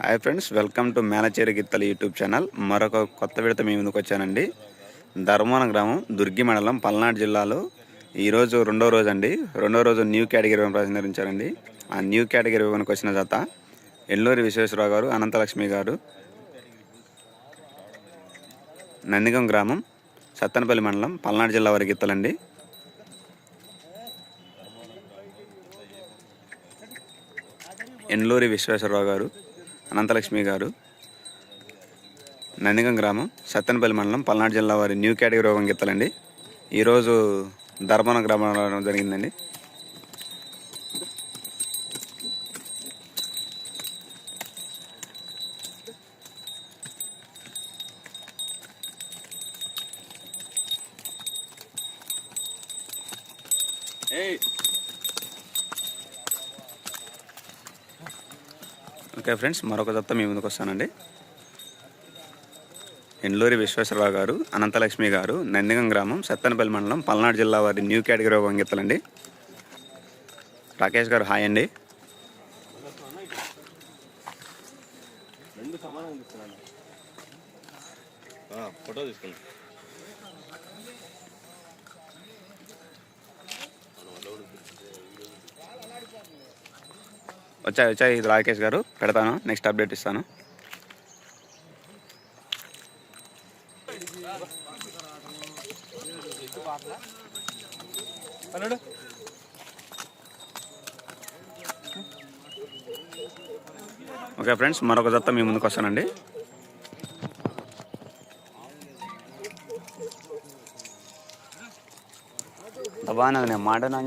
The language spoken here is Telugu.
Hi friends welcome to Menacheri గిత్తల YouTube channel. మరొక కొత్త విడత మీ ముందుకు వచ్చానండి. ధర్మాన గ్రామం దుర్గి మండలం పల్నాడు జిల్లాలో ఈరోజు రెండో రోజు అండి. రెండో రోజు న్యూ కేటగిరీ ప్రసంగించారండి ఆ న్యూ కేటగిరీ వివరణకు వచ్చిన జత ఎల్లూరి విశ్వేశ్వరరావు గారు అనంతలక్ష్మి గారు. నందిగం గ్రామం సత్తనపల్లి మండలం పల్నాడు జిల్లా వారి గిత్తలండి. ఎండ్లూరి విశ్వేశ్వరరావు గారు. అనంతలక్ష్మి గారు. నందిగం గ్రామం సత్తెనపల్లి మండలం పల్నాడు జిల్లా వారి న్యూ కేటగిరీ రోగం గిత్తలండి ఈరోజు ధర్మన గ్రామంలో జరిగిందండి. ఓకే ఫ్రెండ్స్ మరొక దత్త మీ ముందుకు వస్తానండి. ఎండ్లూరి విశ్వేశ్వరరావు గారు అనంతలక్ష్మి గారు నందిగం గ్రామం సత్తెనపల్లి మండలం పల్నాడు జిల్లా వారి న్యూ కేటగిరీ వంగితలండి రాకేష్ గారు హాయ్ అండి. ఫోటో వచ్చాయి వచ్చాయి. ఇది రాకేష్ గారు. పెడతాను. నెక్స్ట్ అప్డేట్ ఇస్తాను. ఓకే ఫ్రెండ్స్ మరొక దత్త మీ ముందుకు వస్తానండి. నేను మాట